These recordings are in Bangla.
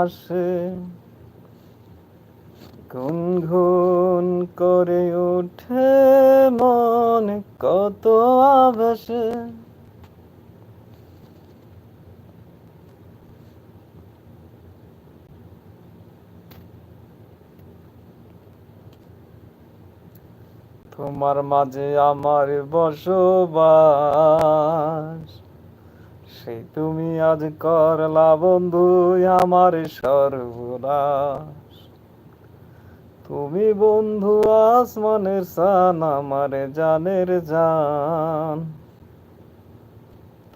আসে গুনগুন করে ওঠে মন কত আবেশে। তোমার মাঝে আমার বসবাস। সেই তুমি আজ করলা বন্ধু আমার সর্বনাশ। তুমি বন্ধু আসমানের সান, আমার জানের জান।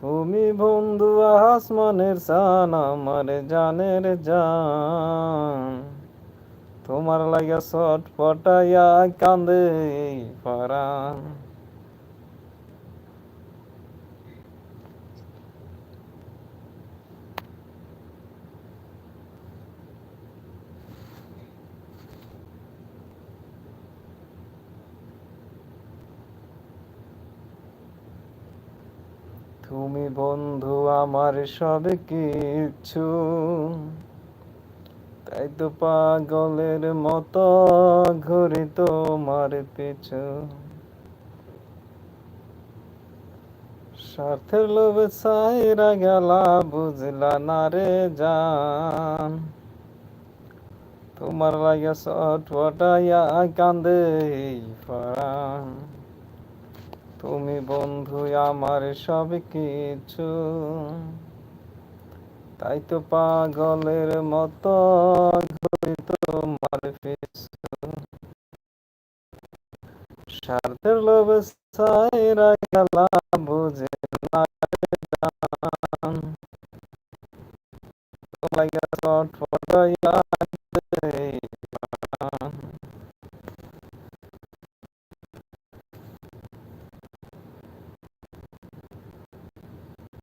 তুমি বন্ধু আসমানের সান, আমার জানের জান। তোমার লাগা শট পটাইয়া কান্দে পরাণ তুমি বন্ধু আমার সব কিছু। তাই তো পাগলের মতো ঘুরি তোমার পিছু। স্বার্থের লোভে সাইরা গেলা, বুঝলা না রে জান। তোমার লাগে শট পটাইয়া কান্দে প্রাণ তুমি বন্ধু, আমার সব কিছু। তাই তো পাগলের মতো ঘুরি তোমার পিছু। স্বার্থের লোভে সাইরা গেলা বুঝে না।